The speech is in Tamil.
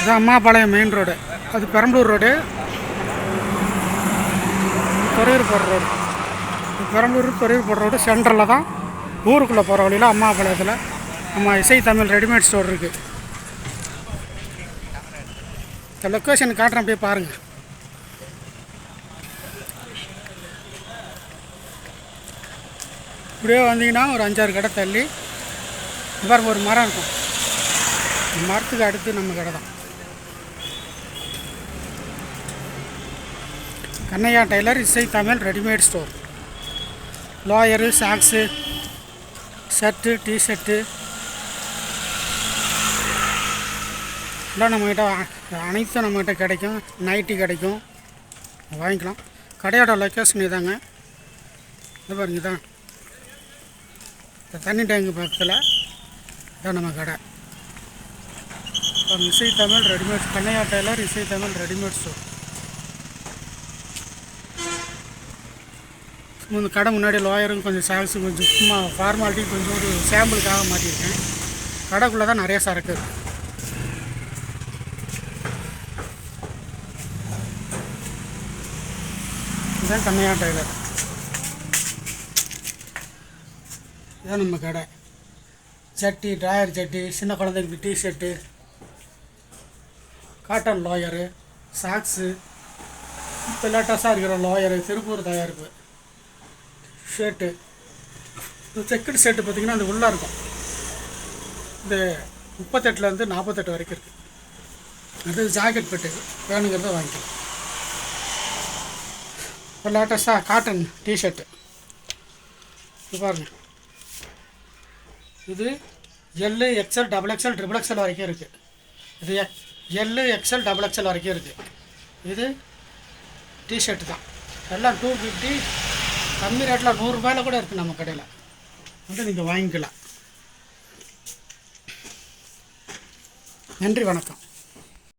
இது அம்மாபாளையம் மெயின் ரோடு அது பெரம்பலூர் ரோடு துறையூர் போகிற ரோடு பெரம்பலூர் துறையூர் போகிற ரோடு சென்டரில் தான். ஊருக்குள்ளே போகிற வழியில் அம்மாபாளையத்தில். நம்ம இசை தமிழ் ரெடிமேட் ஸ்டோர் இருக்குது இந்த லொக்கேஷன் காட்டுறேன் போய் பாருங்கள் இப்படியே வந்தீங்கன்னா ஒரு அஞ்சாறு கடை தள்ளி இந்த பாருங்க ஒரு மரம் இருக்கும். மரத்துக்கு அடுத்து நம்ம கடை தான். Kannaiya tailor Isai Tamil readymade store. Lower socks shirt T shirt. எல்லாம் நம்மக்கிட்ட அனைத்தும் நம்மக்கிட்ட கிடைக்கும். நைட்டி கிடைக்கும். வாங்கிக்கலாம். கடையோட லொக்கேஷன் இதாங்க. இது பாருங்க இதான். இந்த தண்ணி டேங்கு பக்கத்தில் இதான் நம்ம கடை. இசை Tamil readymade Kannaiya tailor Isai Tamil readymade store. இந்த கடை முன்னாடி லோயரும் கொஞ்சம் சால்ஸு கொஞ்சம் சும்மா ஃபார்மாலிட்டி கொஞ்சம் ஒரு சாம்பிளுக்காக மாட்டியிருக்கேன். கடைக்குள்ளே தான் நிறைய சரக்கு இருக்குது இதுதான் கண்ணையா டெய்லர் இதான் நம்ம கடை. சட்டி ட்ராயர் சட்டி சின்ன குழந்தைங்களுக்கு டிஷர்ட்டு காட்டன் லோயரு சாக்ஸு இப்போ லேட்டஸ்ட்டாக இருக்கிற லோயரு திருப்பூர் தயாரிப்பு. ஷர்ட்டு இந்த செக்குடு ஷர்ட்டு பார்த்தீங்கன்னா அந்த உள்ளே இருக்கும். இந்த முப்பத்தெட்டுலேருந்து நாற்பத்தெட்டு வரைக்கும் இருக்குது அது ஜாக்கெட் பெட்டு. வேணுங்கிறத வாங்கிக்கலாம். இப்போ லேட்டஸ்ட்டாக காட்டன் டிஷர்ட்டு இது பாருங்கள் இது L XL double XL triple XL வரைக்கும் இருக்குது இது எக் எல்லு எக்ஸ்எல் டபுள் எக்ஸ்எல் வரைக்கும் இருக்குது இது டிஷர்ட் தான். எல்லாம் டூ ஃபிஃப்டி கம்மி ரேட்டில் நூறுரூபாயில் கூட இருக்குது நம்ம கடையில். வந்து நீங்கள் வாங்கிக்கலாம். நன்றி வணக்கம்.